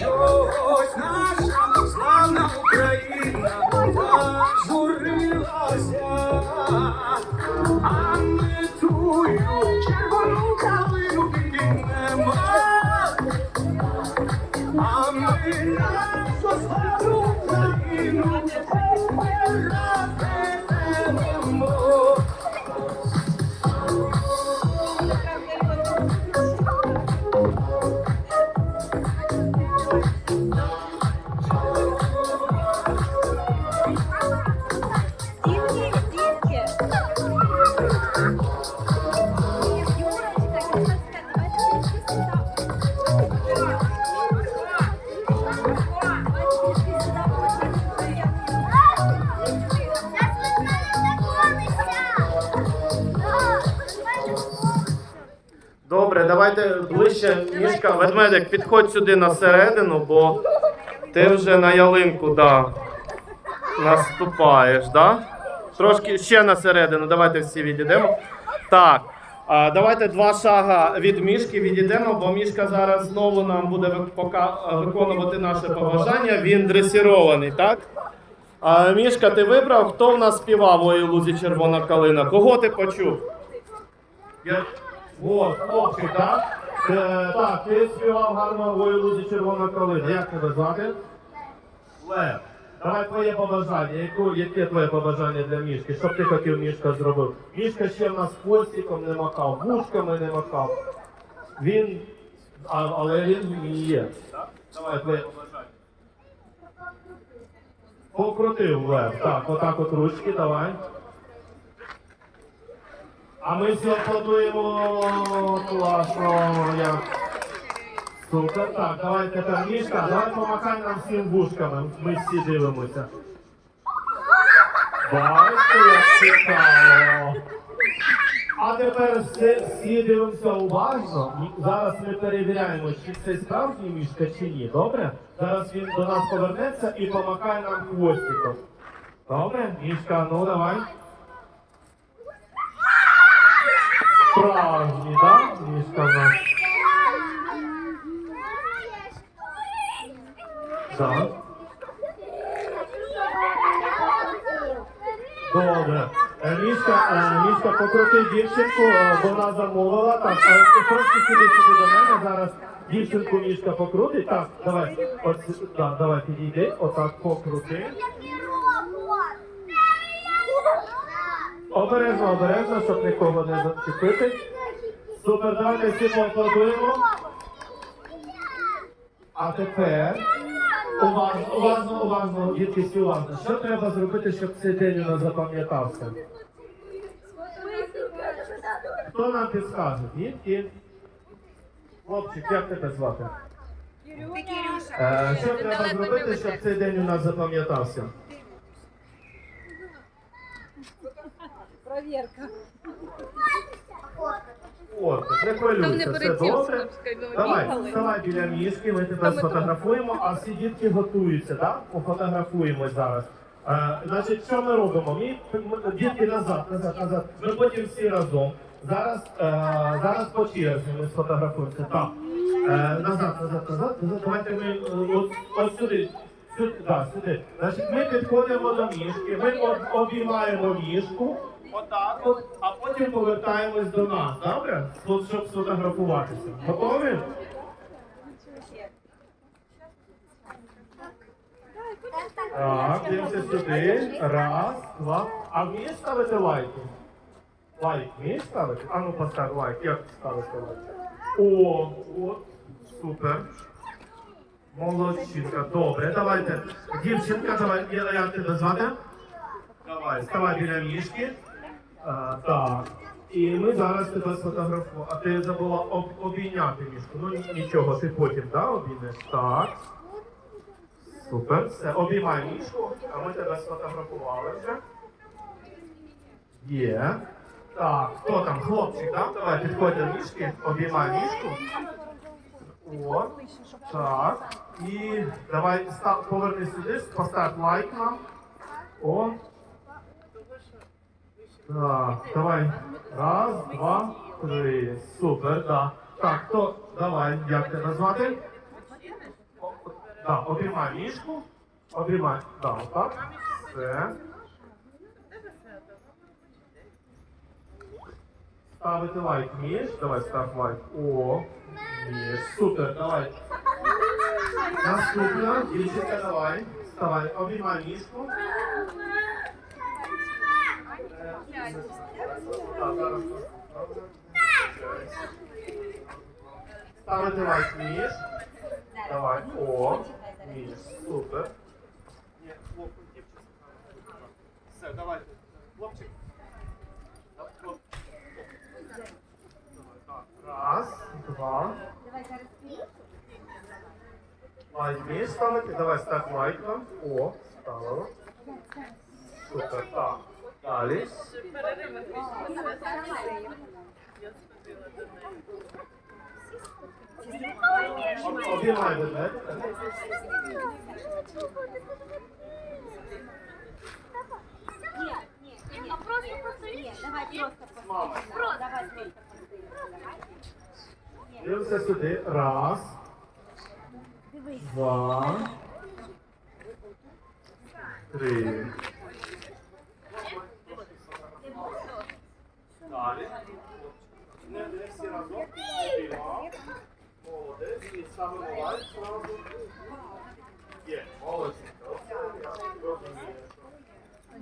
Чогось наша славна Україна. I'm in love, so I don't know. Давайте ближче. Мішка, ведмедик, підходь сюди на середину, бо ти вже на ялинку да, наступаєш, да? Трошки ще на середину, давайте всі відійдемо. Так. А, давайте два шага від мішки відійдемо, бо мішка зараз знову нам буде виконувати наше побажання. Він дресірований, так? А, Мішка, ти вибрав, хто в нас співав «Ой, у лузі червона калина? Кого ти почув? Я... От, хлопчик, так? Е, так, ти співав гарно «Ой, лузі червона калина. Як тебе звати? Лев. Давай твоє побажання. Яку, яке твоє побажання для мішки? Що б ти хотів мішка зробив? Мішка ще в нас хвостиком не махав, вушками не махав. Він. А, але він є. Давай твоє побажання. Покрутив лев. Так, отак от ручки, давай. А ми всі аплодуємо класно. Як. Супер, так, давай тепер мішка, давай помахай нам всім вушками. Ми всі дивимося. Бачите, як цікаво. А тепер всі, всі дивимося уважно. Зараз ми перевіряємо, чи це справжній мішка, чи ні. Добре? Зараз він до нас повернеться і помахає нам хвостиком. Добре? Мішка, ну давай. Справжній, так? Мішка в нас. Так. Добре. Е, Мішка, е, Мішка, покрути дівчинку, е, вона замовила. Так, трошки сюди сюди до мене. Зараз дівчинку Мішка покрутить. Так, давай. От, да, давай підійди. Отак покрути. Обережно, обережно, щоб нікого не зачепити. Супер, давайте всі поаплодуємо. А тепер уважно, уважно, уважно, дітки, всі уважно. Що треба зробити, щоб цей день у нас запам'ятався? Хто нам підскаже? Дітки? Хлопчик, як тебе звати? Е, що треба зробити, щоб цей день у нас запам'ятався? Проверка. От, не Там хвилюйся, не все добре. Давай, бігали. вставай біля мішки, ми тебе сфотографуємо, а всі дітки готуються, так? Пофотографуємо зараз. Е, значить, що ми робимо? Ми, ми- дітки назад, назад, назад. Ми потім всі разом. Зараз, е, зараз по черзі ми сфотографуємося. Так. Е, назад, назад, назад, назад. Давайте ми е, от, от сюди. Сюди, да, сюди. Значить, ми підходимо до мішки, ми обіймаємо мішку, отак от, а потім повертаємось до нас, добре? От, щоб сфотографуватися. Готові? Так, дивимося сюди. Раз, два. А вмієш ставити лайки? Лайк вмієш ставити? А ну постав лайк. Як ставити лайк? О, от, супер. Молодчинка. Добре, давайте. Дівчинка, давай, я, як тебе звати? Давай, ставай біля мішки. А, так. І ми зараз тебе сфотографуємо. А ти забула об, обійняти мішку. Ну ні- нічого, ти потім, да, обіймеш? Так. Супер. Все, обіймай мішку, а ми тебе сфотографували вже. Є. Так, хто там? Хлопчик, так? Давай підходь до мішки, обіймай мішку. О, так. І давай став, поверни сюди, постав лайк нам. О. Так, давай. Раз, два, три. Супер, да. Так, хто? Давай, як тебе назвати? О, обіймай мішку. Обіймай. Да, отак. Все. Ставити лайк вмієш? Давай став лайк. О, вмієш. Супер, давай. Наступна, дівчинка, давай. Вставай, обіймай мішку. Ставити лайк вмієш? Давай. О, вмієш. Супер. Все, давайте. Хлопчик. Так, хлоп- Давай, так. Раз, два. Лайк вмієш ставити? Давай став лайк нам. О, ставила. Супер, так. Далі. Обіймай ведмедика. А просто. Давай просто Мама. Просто. Давай просто повторіть. Дивимося сюди. Раз. Два. Три. Далі. Не, не всі разом. Молодець. І ставимо лайк зразу. Є. Розумієш.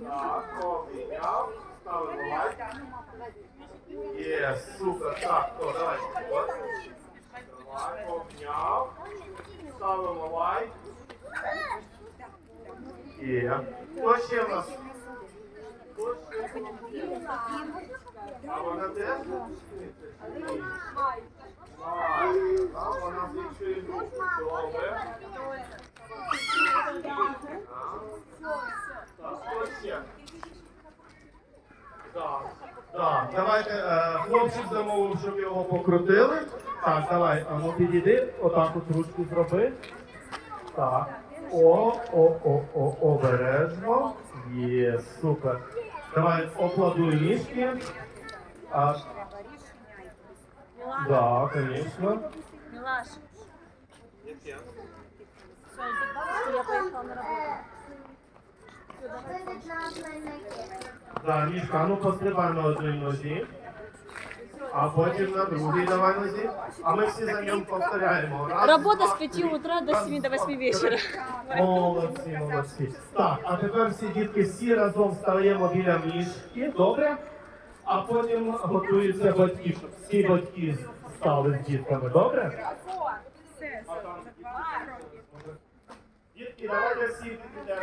Так, обійняв. Ставимо лайк. Є, супер. Так, о, давай. Давай. Ставимо лайк. Є. Хто ще в нас? А вона теж? Май. А вона з іншої. Добре. Так, хто ще? Так, так, давайте, е, хлопчик замовив, щоб його покрутили. Так, давай, а ну підійди, отак от ручку зроби. Так. О, о, о, о, обережно. Є, супер. Давай окладуй ніжки. А, да, звісно. Милаш. Яке? Я поїхала на роботу. Да, Мішка, а ну пострибай на одній нозі. А потім на другій давай нозі. А ми всі за ним повторяємо. Раз, Работа два, с 5 три. утра до Раз, 7 до два, 8 три. вечера. Молодці, молодці. Так, а тепер всі дітки всі разом стаємо біля мішки, добре? А потім готуються батьки, щоб всі батьки стали з дітками, добре? Дітки, давайте всі підемо.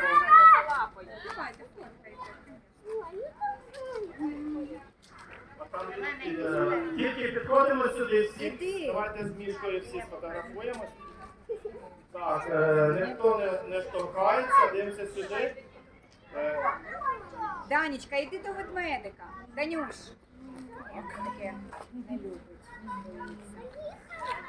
А там е, підходимо сюди всі. Давайте з мішкою всі сфотографуємось. Так, е, ніхто не, не штовхається, дивимося сюди. Е, Данечка, йди до ведмедика. Данюш. Таке не любить.